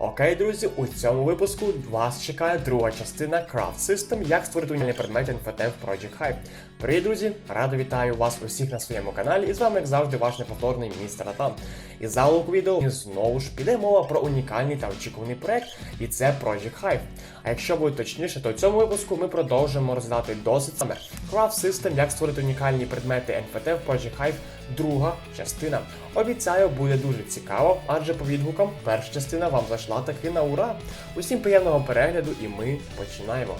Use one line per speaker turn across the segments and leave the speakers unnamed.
Окей, друзі, у цьому випуску вас чекає друга частина Craft System, як створити унікальний предмет NFT в Project Hype. Привіт, друзі! Радо вітаю вас усіх на своєму каналі, і з вами, як завжди, ваш неповторний містер Атан. І залог відео знову ж піде мова про унікальний та очікуваний проект, і це Project Hive. А якщо буде точніше, то в цьому випуску ми продовжимо розглядати досить саме Craft System, як створити унікальні предмети NFT в Project Hive, друга частина. Обіцяю, буде дуже цікаво, адже по відгукам перша частина вам зайшла таки на ура. Усім приємного перегляду, і ми починаємо.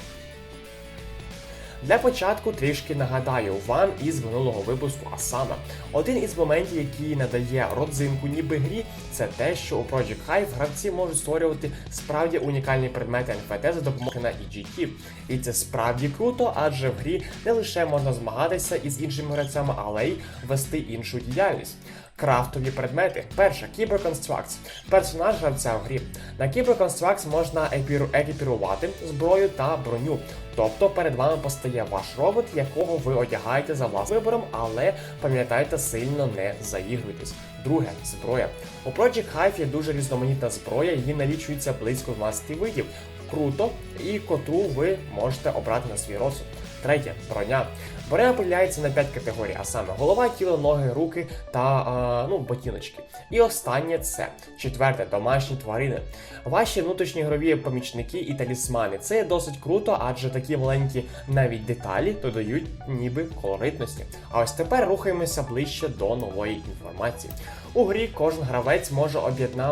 Для початку трішки нагадаю вам із минулого випуску, а саме один із моментів, який надає родзинку ніби грі, це те, що у Project Hive гравці можуть створювати справді унікальні предмети NFT за допомогою на EGT. І це справді круто, адже в грі не лише можна змагатися із іншими гравцями, але й вести іншу діяльність. Крафтові предмети. Перша Кіберконстракт. Персонаж гравця в грі. На Кіберконстракт можна екіпірувати зброю та броню. Тобто перед вами постає ваш робот, якого ви одягаєте за власним вибором, але пам'ятайте, сильно не заігруйтесь. Друге зброя. У Project Hive є дуже різноманітна зброя, її налічується близько 12 видів. Круто, і котру ви можете обрати на свій розсуд. Третє броня. Броня поділяється на 5 категорій, а саме голова, тіло, ноги, руки та а, ну, ботиночки. І останнє це четверте домашні тварини. Ваші внутрішньоігрові помічники і талісмани. Це досить круто, адже такі маленькі навіть деталі додають ніби колоритності. А ось тепер рухаємося ближче до нової інформації. У грі кожен гравець може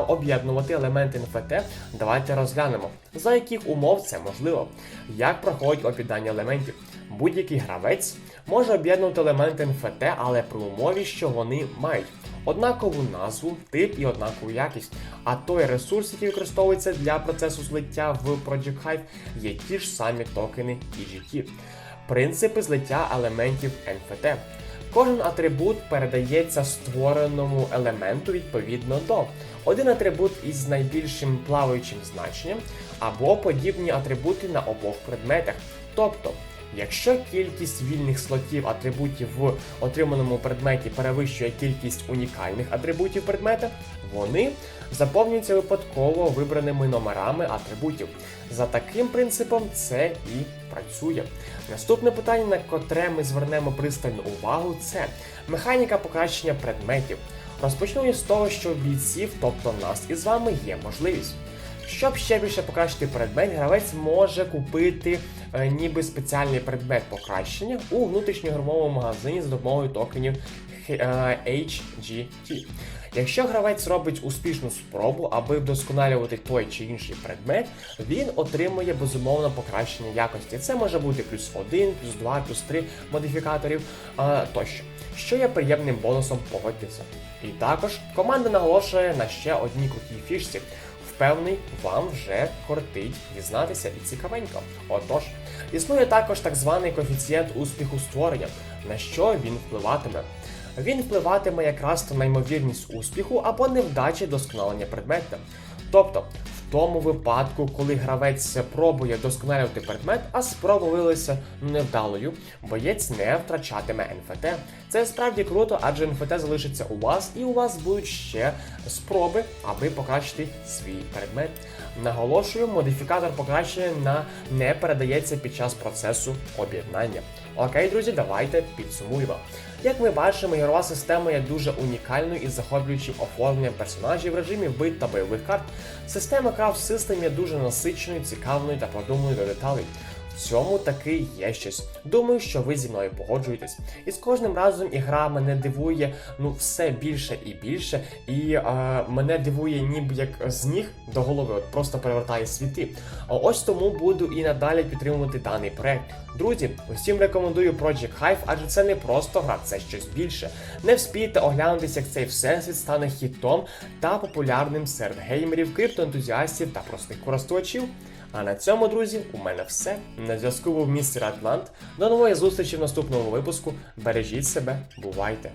об'єднувати елементи NFT. Давайте розглянемо, за яких умов це можливо, як проходить об'єднання елементів. Будь-який гравець може об'єднувати елементи NFT, але при умові, що вони мають однакову назву, тип і однакову якість. А той ресурс, який використовується для процесу злиття в Project Hive, є ті ж самі токени EGT. Принципи злиття елементів NFT. Кожен атрибут передається створеному елементу відповідно до один атрибут із найбільшим плаваючим значенням або подібні атрибути на обох предметах. Тобто, якщо кількість вільних слотів атрибутів в отриманому предметі перевищує кількість унікальних атрибутів предмета, вони заповнюються випадково вибраними номерами атрибутів. За таким принципом це і працює. Наступне питання, на котре ми звернемо пристальну увагу, це механіка покращення предметів. Розпочну із того, що бійців, тобто нас із вами, є можливість. Щоб ще більше покращити предмет, гравець може купити е, ніби спеціальний предмет покращення у внутрішньоігровому магазині за допомогою токенів е, HGT. Якщо гравець робить успішну спробу, аби вдосконалювати той чи інший предмет, він отримує безумовно покращення якості. Це може бути плюс 1, плюс 2, плюс 3 модифікаторів а, тощо, що є приємним бонусом погодьтеся. І також команда наголошує на ще одній крутій фішці. Впевнений, вам вже кортить дізнатися і цікавенько. Отож, існує також так званий коефіцієнт успіху створення, на що він впливатиме. Він впливатиме якраз на ймовірність успіху або невдачі досконалення предмета. Тобто, тому випадку, коли гравець пробує досконалювати предмет, а спроба виявилася невдалою, боєць не втрачатиме НФТ. Це справді круто, адже НФТ залишиться у вас, і у вас будуть ще спроби, аби покращити свій предмет. Наголошую, модифікатор покращення на не передається під час процесу об'єднання. Окей, друзі, давайте підсумуємо. Як ми бачимо, ігрова система є дуже унікальною із захоплюючим оформленням персонажів в режимі бит та бойових карт. Система Craft System є дуже насиченою, цікавою та продуманою до деталей. Цьому таки є щось. Думаю, що ви зі мною погоджуєтесь. І з кожним разом ігра мене дивує ну все більше і більше, і е, мене дивує ніби як з ніг до голови, от просто перевертає світи. А ось тому буду і надалі підтримувати даний проект. Друзі, усім рекомендую Project Hive, адже це не просто гра, це щось більше. Не вспійте оглянутися, як цей всесвіт стане хітом та популярним серед геймерів, криптоентузіастів та простих користувачів. А на цьому, друзі, у мене все. На зв'язку був містер Атлант. До нової зустрічі в наступному випуску. Бережіть себе, бувайте!